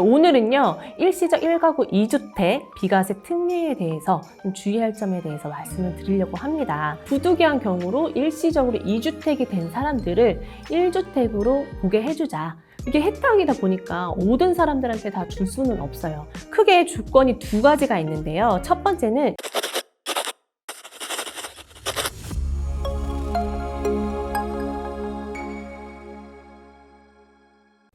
오늘은요, 일시적 1가구 2주택 비과세 특례에 대해서 좀 주의할 점에 대해서 말씀을 드리려고 합니다. 부득이한 경우로 일시적으로 2주택이 된 사람들을 1주택으로 보게 해주자. 이게 혜택이다 보니까 모든 사람들한테 다 줄 수는 없어요. 크게 조건이 두 가지가 있는데요. 첫 번째는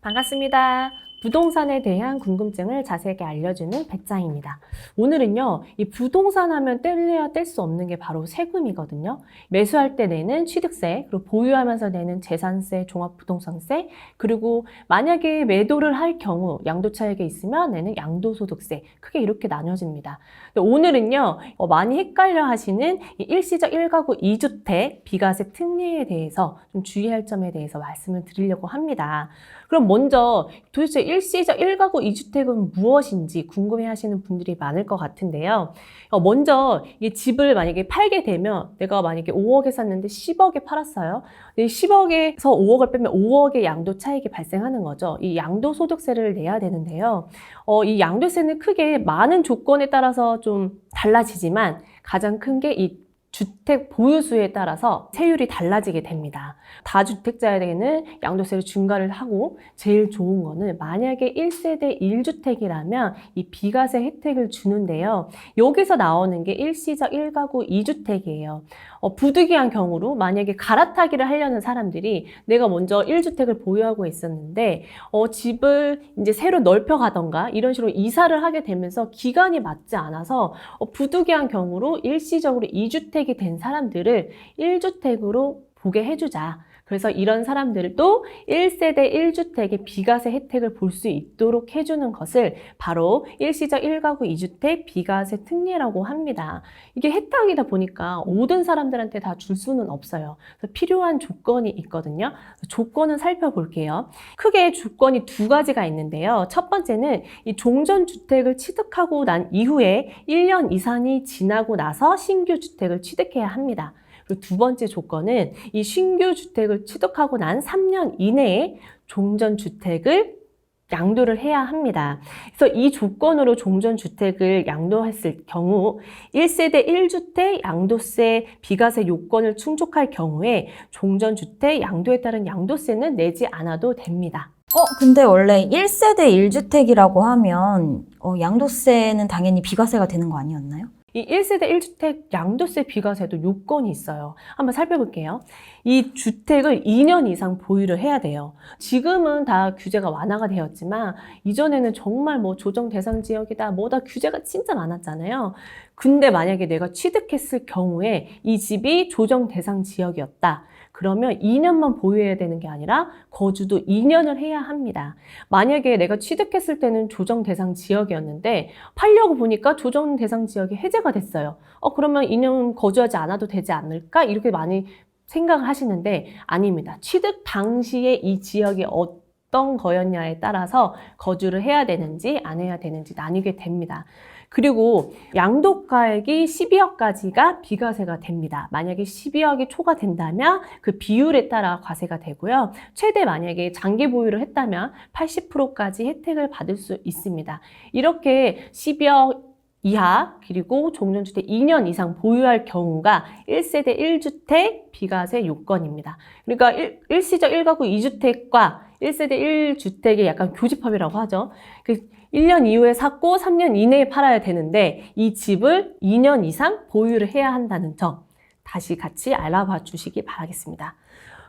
반갑습니다. 부동산에 대한 궁금증을 자세하게 알려주는 배짱입니다. 오늘은요, 이 부동산 하면 뗄래야 뗄 수 없는 게 바로 세금이거든요. 매수할 때 내는 취득세, 그리고 보유하면서 내는 재산세, 종합부동산세, 그리고 만약에 매도를 할 경우 양도차익에 있으면 내는 양도소득세, 크게 이렇게 나눠집니다. 오늘은요, 어, 많이 헷갈려 하시는 이 일시적 1가구 2주택 비과세 특례에 대해서 좀 주의할 점에 대해서 말씀을 드리려고 합니다. 그럼 먼저 도대체 일시적 1가구 2주택은 무엇인지 궁금해 하시는 분들이 많을 것 같은데요. 어, 먼저 이 집을 만약에 팔게 되면 내가 만약에 5억에 샀는데 10억에 팔았어요. 근데 10억에서 5억을 빼면 5억의 양도 차익이 발생하는 거죠. 이 양도 소득세를 내야 되는데요. 어, 이 양도세는 크게 많은 조건에 따라서 좀 달라지지만 가장 큰 게 이 주택 보유수에 따라서 세율이 달라지게 됩니다. 다주택자에게는 양도세를 중과를 하고 제일 좋은 거는 만약에 1세대 1주택이라면 이 비과세 혜택을 주는데요. 여기서 나오는 게 일시적 1가구 2주택이에요. 어, 부득이한 경우로 만약에 갈아타기를 하려는 사람들이 내가 먼저 1주택을 보유하고 있었는데 어, 집을 이제 새로 넓혀 가던가 이런 식으로 이사를 하게 되면서 기간이 맞지 않아서 어, 부득이한 경우로 일시적으로 2주택 이 된 사람들을 1주택으로 보게 해주자. 그래서 이런 사람들도 1세대 1주택의 비과세 혜택을 볼 수 있도록 해주는 것을 바로 일시적 1가구 2주택 비과세 특례라고 합니다. 이게 혜택이다 보니까 모든 사람들한테 다 줄 수는 없어요. 필요한 조건이 있거든요. 조건은 살펴볼게요. 크게 조건이 두 가지가 있는데요. 첫 번째는 이 종전 주택을 취득하고 난 이후에 1년 이상이 지나고 나서 신규 주택을 취득해야 합니다. 그리고 두 번째 조건은 이 신규 주택을 취득하고 난 3년 이내에 종전 주택을 양도를 해야 합니다. 그래서 이 조건으로 종전 주택을 양도했을 경우 1세대 1주택 양도세 비과세 요건을 충족할 경우에 종전 주택 양도에 따른 양도세는 내지 않아도 됩니다. 어, 근데 원래 1세대 1주택이라고 하면 어, 양도세는 당연히 비과세가 되는 거 아니었나요? 이 1세대 1주택 양도세 비과세도 요건이 있어요. 한번 살펴볼게요. 이 주택을 2년 이상 보유를 해야 돼요. 지금은 다 규제가 완화가 되었지만 이전에는 정말 뭐 조정 대상 지역이다 뭐다 규제가 진짜 많았잖아요. 근데 만약에 내가 취득했을 경우에 이 집이 조정 대상 지역이었다. 그러면 2년만 보유해야 되는 게 아니라 거주도 2년을 해야 합니다. 만약에 내가 취득했을 때는 조정 대상 지역이었는데 팔려고 보니까 조정 대상 지역이 해제가 됐어요. 어, 그러면 2년 거주하지 않아도 되지 않을까? 이렇게 많이 생각을 하시는데 아닙니다. 취득 당시에 이 지역이 어떤 거였냐에 따라서 거주를 해야 되는지 안 해야 되는지 나뉘게 됩니다. 그리고 양도가액이 12억까지가 비과세가 됩니다. 만약에 12억이 초과 된다면 그 비율에 따라 과세가 되고요. 최대 만약에 장기 보유를 했다면 80%까지 혜택을 받을 수 있습니다. 이렇게 12억 이하 그리고 종전주택 2년 이상 보유할 경우가 1세대 1주택 비과세 요건입니다. 그러니까 일, 일시적 1가구 2주택과 1세대 1주택의 약간 교집합이라고 하죠. 그 1년 이후에 샀고 3년 이내에 팔아야 되는데 이 집을 2년 이상 보유를 해야 한다는 점 다시 같이 알아봐 주시기 바라겠습니다.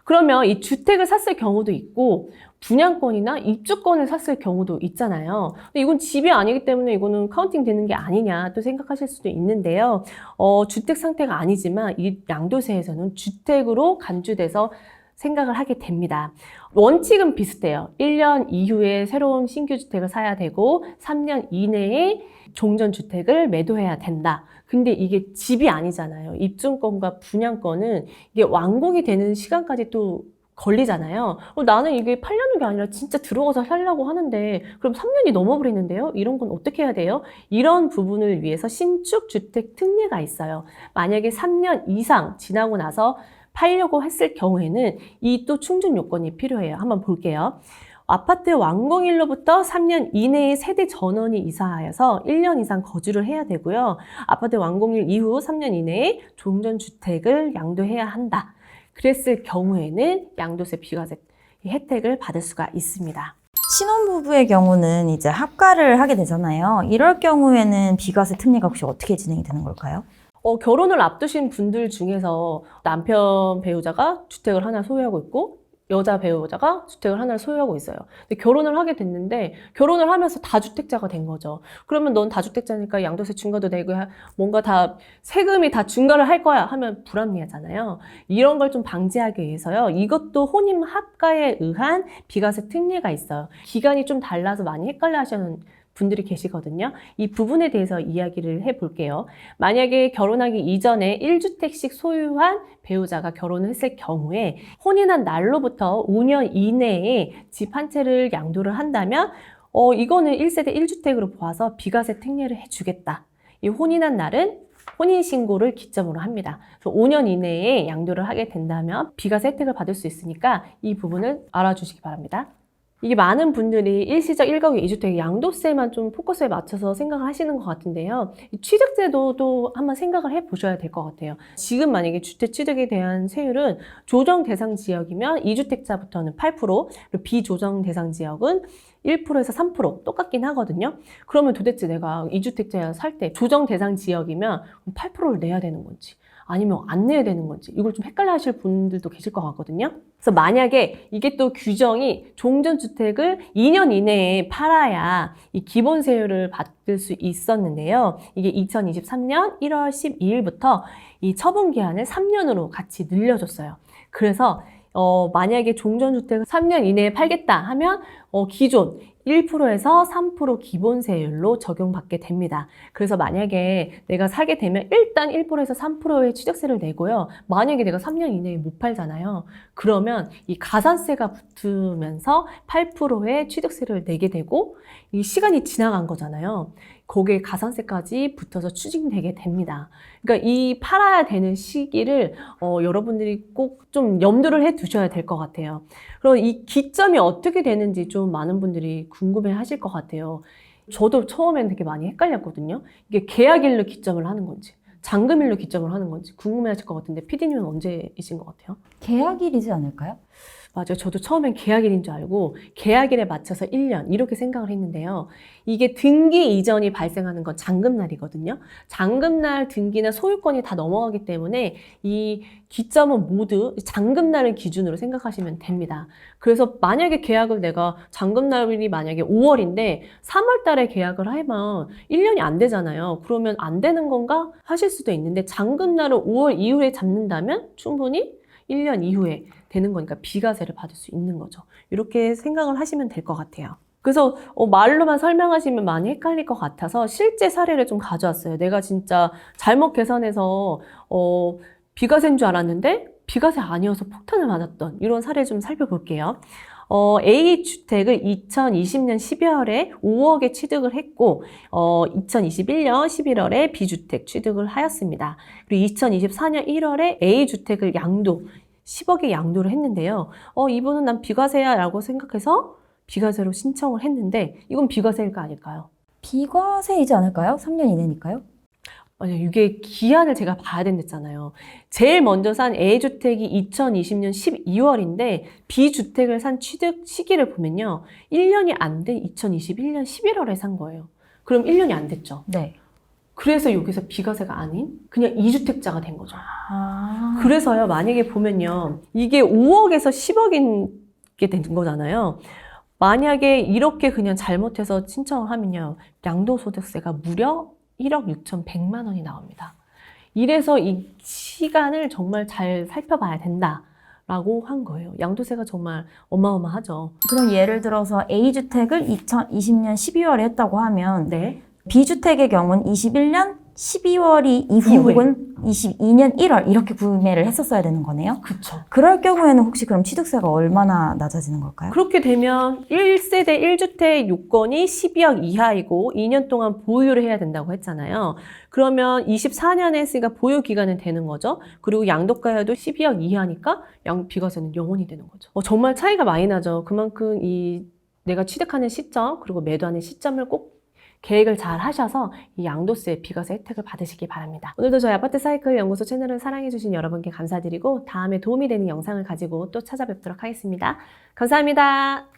그러면 이 주택을 샀을 경우도 있고 분양권이나 입주권을 샀을 경우도 있잖아요. 이건 집이 아니기 때문에 이거는 카운팅 되는 게 아니냐 또 생각하실 수도 있는데요. 어, 주택 상태가 아니지만 이 양도세에서는 주택으로 간주돼서 생각을 하게 됩니다. 원칙은 비슷해요. 1년 이후에 새로운 신규 주택을 사야 되고 3년 이내에 종전 주택을 매도해야 된다. 근데 이게 집이 아니잖아요. 입주권과 분양권은 이게 완공이 되는 시간까지 또 걸리잖아요. 어, 나는 이게 팔려는 게 아니라 진짜 들어가서 살려고 하는데 그럼 3년이 넘어버리는데요? 이런 건 어떻게 해야 돼요? 이런 부분을 위해서 신축 주택 특례가 있어요. 만약에 3년 이상 지나고 나서 팔려고 했을 경우에는 이 또 충족 요건이 필요해요. 한번 볼게요. 아파트 완공일로부터 3년 이내에 세대 전원이 이사하여서 1년 이상 거주를 해야 되고요. 아파트 완공일 이후 3년 이내에 종전주택을 양도해야 한다. 그랬을 경우에는 양도세 비과세 혜택을 받을 수가 있습니다. 신혼부부의 경우는 이제 합가를 하게 되잖아요. 이럴 경우에는 비과세 특례가 혹시 어떻게 진행이 되는 걸까요? 어, 결혼을 앞두신 분들 중에서 남편 배우자가 주택을 하나 소유하고 있고 여자 배우자가 주택을 하나를 소유하고 있어요. 근데 결혼을 하게 됐는데 결혼을 하면서 다주택자가 된 거죠. 그러면 넌 다주택자니까 양도세 중과도 내고 하- 뭔가 다 세금이 다 중과를 할 거야 하면 불합리하잖아요. 이런 걸 좀 방지하기 위해서요. 이것도 혼인 합가에 의한 비과세 특례가 있어요. 기간이 좀 달라서 많이 헷갈려 하시는 분들이 계시거든요. 이 부분에 대해서 이야기를 해 볼게요. 만약에 결혼하기 이전에 1주택씩 소유한 배우자가 결혼을 했을 경우에 혼인한 날로부터 5년 이내에 집 한 채를 양도를 한다면 어, 이거는 1세대 1주택으로 보아서 비과세 특례를 해주겠다. 이 혼인한 날은 혼인신고를 기점으로 합니다. 그래서 5년 이내에 양도를 하게 된다면 비과세 혜택을 받을 수 있으니까 이 부분을 알아주시기 바랍니다. 이게 많은 분들이 일시적 1가구 2주택 양도세만 좀 포커스에 맞춰서 생각을 하시는 것 같은데요. 이 취득세도도 한번 생각을 해 보셔야 될 것 같아요. 지금 만약에 주택 취득에 대한 세율은 조정 대상 지역이면 2주택자부터는 8%, 그리고 비조정 대상 지역은 1%에서 3% 똑같긴 하거든요. 그러면 도대체 내가 2주택자 살 때 조정 대상 지역이면 8%를 내야 되는 건지 아니면 안 내야 되는 건지 이걸 좀 헷갈려 하실 분들도 계실 것 같거든요. 그래서 만약에 이게 또 규정이 종전주택을 2년 이내에 팔아야 이 기본세율을 받을 수 있었는데요. 이게 2023년 1월 12일부터 이 처분 기한을 3년으로 같이 늘려줬어요. 그래서 어, 만약에 종전주택을 3년 이내에 팔겠다 하면 어, 기존 1%에서 3% 기본세율로 적용받게 됩니다. 그래서 만약에 내가 사게 되면 일단 1%에서 3%의 취득세를 내고요. 만약에 내가 3년 이내에 못 팔잖아요. 그러면 이 가산세가 붙으면서 8%의 취득세를 내게 되고 이 시간이 지나간 거잖아요. 거기에 가산세까지 붙어서 추징되게 됩니다. 그러니까 이 팔아야 되는 시기를 어, 여러분들이 꼭 좀 염두를 해 두셔야 될 것 같아요. 그리고 이 기점이 어떻게 되는지 좀 많은 분들이 궁금해 하실 것 같아요. 저도 처음엔 되게 많이 헷갈렸거든요. 이게 계약일로 기점을 하는 건지, 잔금일로 기점을 하는 건지 궁금해 하실 것 같은데, 피디님은 언제이신 것 같아요? 계약일이지 않을까요? 맞아요. 저도 처음엔 계약일인 줄 알고 계약일에 맞춰서 1년 이렇게 생각을 했는데요. 이게 등기 이전이 발생하는 건 잔금날이거든요. 잔금날 등기나 소유권이 다 넘어가기 때문에 이 기점은 모두 잔금날을 기준으로 생각하시면 됩니다. 그래서 만약에 계약을 내가 잔금날이 만약에 5월인데 3월 달에 계약을 하면 1년이 안 되잖아요. 그러면 안 되는 건가 하실 수도 있는데 잔금날을 5월 이후에 잡는다면 충분히 1년 이후에 되는 거니까 비과세를 받을 수 있는 거죠. 이렇게 생각을 하시면 될 것 같아요. 그래서 어, 말로만 설명하시면 많이 헷갈릴 것 같아서 실제 사례를 좀 가져왔어요. 내가 진짜 잘못 계산해서 어, 비과세인 줄 알았는데 비과세 아니어서 폭탄을 맞았던 이런 사례 좀 살펴볼게요. 어, A 주택을 2020년 12월에 5억에 취득을 했고, 어, 2021년 11월에 B 주택 취득을 하였습니다. 그리고 2024년 1월에 A 주택을 양도 10억에 양도를 했는데요. 어, 이분은 난 비과세야라고 생각해서 비과세로 신청을 했는데 이건 비과세일까 아닐까요? 비과세이지 않을까요? 3년 이내니까요. 아니, 이게 기한을 제가 봐야 된댔잖아요. 제일 먼저 산 A주택이 2020년 12월인데 B주택을 산 취득 시기를 보면요. 1년이 안 된 2021년 11월에 산 거예요. 그럼 1년이 안 됐죠. 네. 그래서 여기서 비과세가 아닌 그냥 2주택자가 된 거죠. 아. 그래서요, 만약에 보면요. 이게 5억에서 10억인 게 된 거잖아요. 만약에 이렇게 그냥 잘못해서 신청을 하면요. 양도소득세가 무려 1억 6,100만 원이 나옵니다. 이래서 이 시간을 정말 잘 살펴봐야 된다. 라고 한 거예요. 양도세가 정말 어마어마하죠. 그럼 예를 들어서 A주택을 2020년 12월에 했다고 하면 네. B주택의 경우는 21년 12월이 이후 이후에. 혹은 22년 1월 이렇게 구매를 했었어야 되는 거네요. 그쵸. 그럴 경우에는 혹시 그럼 취득세가 얼마나 낮아지는 걸까요? 그렇게 되면 1세대 1주택 요건이 12억 이하이고 2년 동안 보유를 해야 된다고 했잖아요. 그러면 24년에 했으니까 보유 기간은 되는 거죠. 그리고 양도가여도 12억 이하니까 양 비과세는 영원히 되는 거죠. 어, 정말 차이가 많이 나죠. 그만큼 이 내가 취득하는 시점 그리고 매도하는 시점을 꼭 계획을 잘 하셔서 이 양도세 비과세 혜택을 받으시기 바랍니다. 오늘도 저희 아파트 사이클 연구소 채널을 사랑해주신 여러분께 감사드리고 다음에 도움이 되는 영상을 가지고 또 찾아뵙도록 하겠습니다. 감사합니다.